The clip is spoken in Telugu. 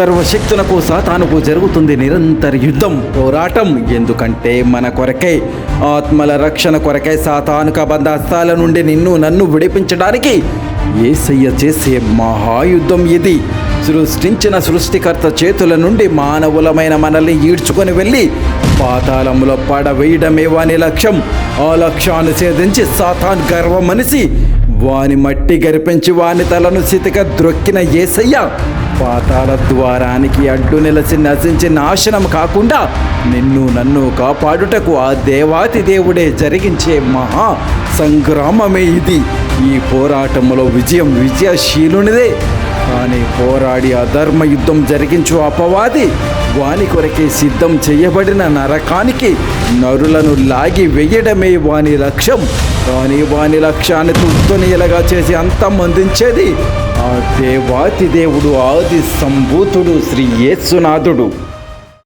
సర్వశక్తులకు సాతానుకు జరుగుతుంది నిరంతర యుద్ధం. పోరాటం ఎందుకంటే మన కొరకై. ఆత్మల రక్షణ కొరకై సాతానుక బంధాస్తాల నుండి నిన్ను నన్ను విడిపించడానికి ఏసయ్య చేసే మహాయుద్ధం ఇది. సృష్టించిన సృష్టికర్త చేతుల నుండి మానవులమైన మనల్ని ఈడ్చుకొని వెళ్ళి పాతాళంలో పడవేయడమే వాని లక్ష్యం. ఆ లక్ష్యాన్ని ఛేదించి సాతాన్ గర్వమనిసి వాని మట్టి గరిపించి వాని తలను సితిక ద్రొక్కిన ఏసయ్య పాతాల ద్వారానికి అడ్డు నిలసి నశించి నాశనం కాకుండా నిన్ను నన్ను కాపాడుటకు ఆ దేవాతి దేవుడే జరిగించే మహా సంగ్రామమే ఇది. ఈ పోరాటంలో విజయం విజయశీలునిదే. కానీ పోరాడి అధర్మ యుద్ధం జరిగించు అపవాది వాని కొరకే సిద్ధం చేయబడిన నరకానికి నరులను లాగి వెయ్యడమే వాని లక్ష్యం. కానీ వాని లక్ష్యాన్ని తుత్తునియలగా చేసి అంతం అందించేది ఆ దేవాతి దేవుడు ఆది సంభూతుడు శ్రీ యేసునాథుడు.